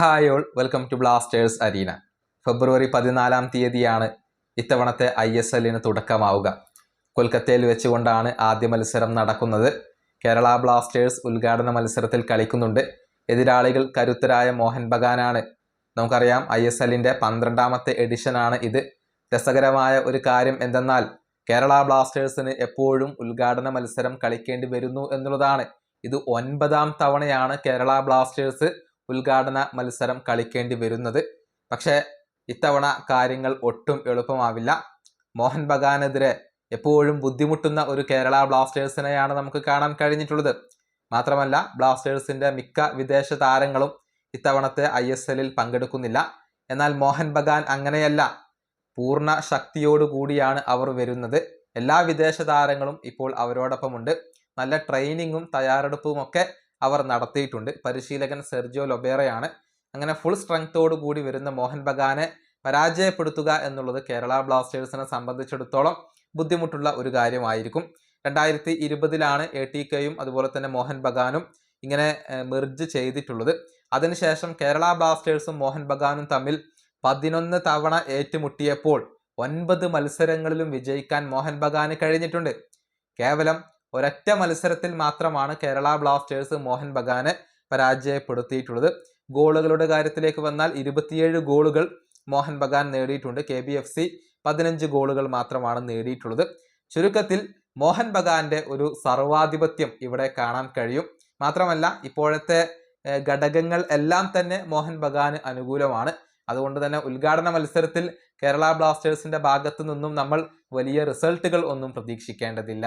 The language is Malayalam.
Hi all welcome to Blasters arena. ഫെബ്രുവരി പതിനാലാം തീയതിയാണ് ഇത്തവണത്തെ ഐ എസ് എല്ലിന് തുടക്കമാവുക. കൊൽക്കത്തയിൽ വെച്ചുകൊണ്ടാണ് ആദ്യ മത്സരം നടക്കുന്നത്. കേരള ബ്ലാസ്റ്റേഴ്സ് ഉദ്ഘാടന മത്സരത്തിൽ കളിക്കുന്നുണ്ട്. എതിരാളികൾ കരുത്തരായ മോഹൻ ബഗാനാണ്. നമുക്കറിയാം ഐ എസ് എല്ലിന്റെ പന്ത്രണ്ടാമത്തെ എഡിഷനാണ് ഇത്. രസകരമായ ഒരു കാര്യം എന്തെന്നാൽ കേരള ബ്ലാസ്റ്റേഴ്സിന് എപ്പോഴും ഉദ്ഘാടന മത്സരം കളിക്കേണ്ടി വരുന്നു എന്നുള്ളതാണ്. ഇത് ഒൻപതാം തവണയാണ് കേരള ബ്ലാസ്റ്റേഴ്സ് ഉദ്ഘാടന മത്സരം കളിക്കേണ്ടി വരുന്നത്. പക്ഷേ ഇത്തവണ കാര്യങ്ങൾ ഒട്ടും എളുപ്പമാവില്ല. മോഹൻ ബഗാനെതിരെ എപ്പോഴും ബുദ്ധിമുട്ടുന്ന ഒരു കേരള ബ്ലാസ്റ്റേഴ്സിനെയാണ് നമുക്ക് കാണാൻ കഴിഞ്ഞിട്ടുള്ളത്. മാത്രമല്ല ബ്ലാസ്റ്റേഴ്സിന്റെ മിക്ക വിദേശ താരങ്ങളും ഇത്തവണത്തെ ഐ എസ് എല്ലിൽ പങ്കെടുക്കുന്നില്ല. എന്നാൽ മോഹൻ ബഗാൻ അങ്ങനെയല്ല. പൂർണ ശക്തിയോടുകൂടിയാണ് അവർ വരുന്നത്. എല്ലാ വിദേശ താരങ്ങളും ഇപ്പോൾ അവരോടൊപ്പമുണ്ട്. നല്ല ട്രെയിനിങ്ങും തയ്യാറെടുപ്പും ഒക്കെ അവർ നടത്തിയിട്ടുണ്ട്. പരിശീലകൻ സെർജിയോ ലൊബേറയാണ്. അങ്ങനെ ഫുൾ സ്ട്രെങ്തോടു കൂടി വരുന്ന മോഹൻ ബഗാനെ പരാജയപ്പെടുത്തുക എന്നുള്ളത് കേരള ബ്ലാസ്റ്റേഴ്സിനെ സംബന്ധിച്ചിടത്തോളം ബുദ്ധിമുട്ടുള്ള ഒരു കാര്യമായിരിക്കും. രണ്ടായിരത്തി ഇരുപതിലാണ് എ ടി കെയും അതുപോലെ തന്നെ മോഹൻ ബഗാനും ഇങ്ങനെ മെർജ് ചെയ്തിട്ടുള്ളത്. അതിനുശേഷം കേരള ബ്ലാസ്റ്റേഴ്സും മോഹൻ ബഗാനും തമ്മിൽ പതിനൊന്ന് തവണ ഏറ്റുമുട്ടിയപ്പോൾ ഒൻപത് മത്സരങ്ങളിലും വിജയിക്കാൻ മോഹൻ ബഗാന് കഴിഞ്ഞിട്ടുണ്ട്. കേവലം ഒരൊറ്റ മത്സരത്തിൽ മാത്രമാണ് കേരള ബ്ലാസ്റ്റേഴ്സ് മോഹൻ ബഗാനെ പരാജയപ്പെടുത്തിയിട്ടുള്ളത്. ഗോളുകളുടെ കാര്യത്തിലേക്ക് വന്നാൽ ഇരുപത്തിയേഴ് ഗോളുകൾ മോഹൻ ബഗാൻ നേടിയിട്ടുണ്ട്. കെ ബി എഫ് സി പതിനഞ്ച് ഗോളുകൾ മാത്രമാണ് നേടിയിട്ടുള്ളത്. ചുരുക്കത്തിൽ മോഹൻ ബഗാന്റെ ഒരു സർവാധിപത്യം ഇവിടെ കാണാൻ കഴിയും. മാത്രമല്ല ഇപ്പോഴത്തെ ഘടകങ്ങൾ എല്ലാം തന്നെ മോഹൻ ബഗാന് അനുകൂലമാണ്. അതുകൊണ്ട് തന്നെ ഉദ്ഘാടന മത്സരത്തിൽ കേരള ബ്ലാസ്റ്റേഴ്സിന്റെ ഭാഗത്തു നിന്നും നമ്മൾ വലിയ റിസൾട്ടുകൾ ഒന്നും പ്രതീക്ഷിക്കേണ്ടതില്ല.